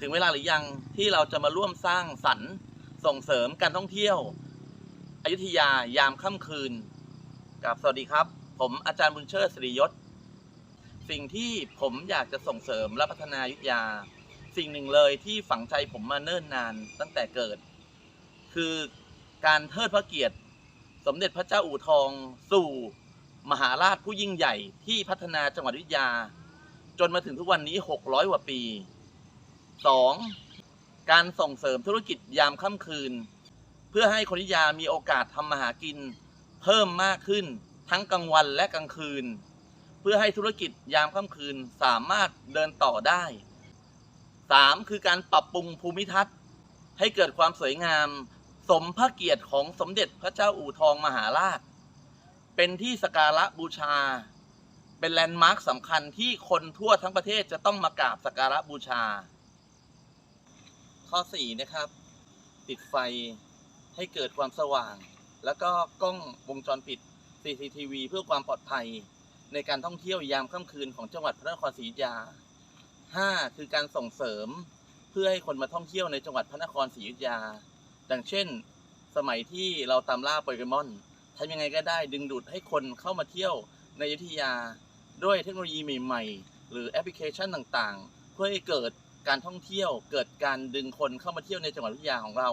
ถึงเวลาหรือยังที่เราจะมาร่วมสร้างสรรค์ส่งเสริมการท่องเที่ยวอยุธยายามค่ำคืนกับสวัสดีครับ ผมอาจารย์บุญเชิดสิริยศ สิ่งที่ผมอยากจะส่งเสริมและพัฒนาอยุธยา สิ่งหนึ่งเลยที่ฝังใจผมมาเนิ่นนานตั้งแต่เกิด คือการเทิดพระเกียรติ สมเด็จพระเจ้าอู่ทอง สู่มหาราชผู้ยิ่งใหญ่ที่พัฒนาจังหวัดอยุธยา จนมาถึงทุกวันนี้ 600กว่าปี 2. การส่งเสริมธุรกิจยามค่ำคืน เพื่อให้คนอยุธยามีโอกาสทำมาหากิน เพิ่มมากขึ้นทั้งกลางวันและกลางคืน เพื่อให้ธุรกิจยามค่ำคืนสามารถเดินต่อได้ 3. คือการปรับปรุงภูมิทัศน์ ให้เกิดความสวยงาม สมพระเกียรติของสมเด็จพระเจ้าอู่ทองมหาราช เป็นที่สกการะบูชา เป็นแลนด์มาร์คสำคัญที่คนทั่วทั้งประเทศจะต้องมากราบสักการะบูชา ข้อ 4 นะครับ ติดไฟให้เกิดความสว่าง แล้วก็กล้องวงจรปิด CCTV เพื่อความปลอดภัย ในการท่องเที่ยวยามค่ำคืนของจังหวัดพระนครศรีอยุธยา 5. คือการส่งเสริมเพื่อให้คนมาท่องเที่ยวในจังหวัดพระนครศรีอยุธยา ดังเช่น สมัยที่เราตามล่าโปเกมอนทำยังไงก็ได้ดึงดูดให้คนเข้ามาเที่ยวในอยุธยา ด้วยเทคโนโลยีใหม่ ๆ หรือแอปพลิเคชันต่างๆ เพื่อให้เกิด การท่องเที่ยวเกิดการดึงคนเข้ามาเที่ยวในจังหวัดอยุธยาของเรา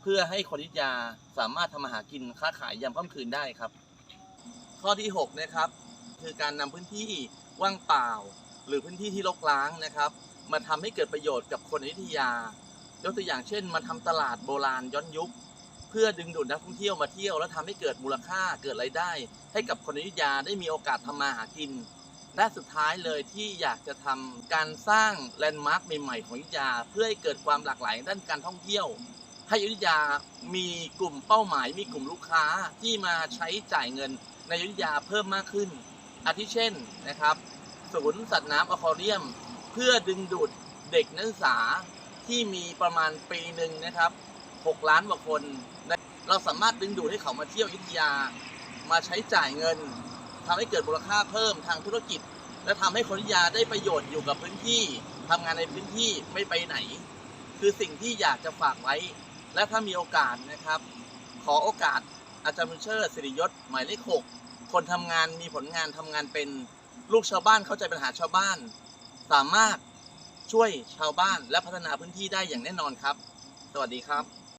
เพื่อให้คนอยุธยาสามารถทำมาหากินค้าขายยามค่ำคืนได้ครับ ข้อที่6นะครับคือการนำพื้นที่ว่างเปล่า หรือพื้นที่ที่รกร้างนะครับ มาทำให้เกิดประโยชน์กับคนอยุธยายกตัวอย่างเช่น มาทำตลาดโบราณย้อนยุค เพื่อดึงดูดนักท่องเที่ยวมาเที่ยว แล้วทำให้เกิดมูลค่าเกิดรายได้ ให้กับคนอยุธยาได้มีโอกาสทำมาหากิน และสุดท้ายเลยที่อยากจะทำการสร้างแลนด์มาร์คใหม่ๆของอยุธยา เพื่อให้เกิดความหลากหลายด้านการท่องเที่ยว ให้อยุธยามีกลุ่มเป้าหมาย มีกลุ่มลูกค้าที่มาใช้จ่ายเงินในอยุธยาเพิ่มมากขึ้น อาทิเช่นนะครับศูนย์สัตว์น้ำอควาเรียม เพื่อดึงดูดเด็กนักศึกษาที่มีประมาณปีหนึ่งนะครับ6ล้านกว่าคน เราสามารถดึงดูดให้เขามาเที่ยวอยุธยา มาใช้จ่ายเงิน ทำให้เกิดมูลค่าเพิ่มทางธุรกิจ และทำให้คนอยุธยาได้ประโยชน์อยู่กับพื้นที่ทำงานในพื้นที่ไม่ไปไหน คือสิ่งที่อยากจะฝากไว้ และถ้ามีโอกาสนะครับ ขอโอกาสอาจารย์บุเชิดสิริยศหมายเลขหกคนทำงานมีผลงานทำงานเป็นลูกชาวบ้านเข้าใจปัญหาชาวบ้าน สามารถช่วยชาวบ้านและพัฒนาพื้นที่ได้อย่างแน่นอนครับ สวัสดีครับ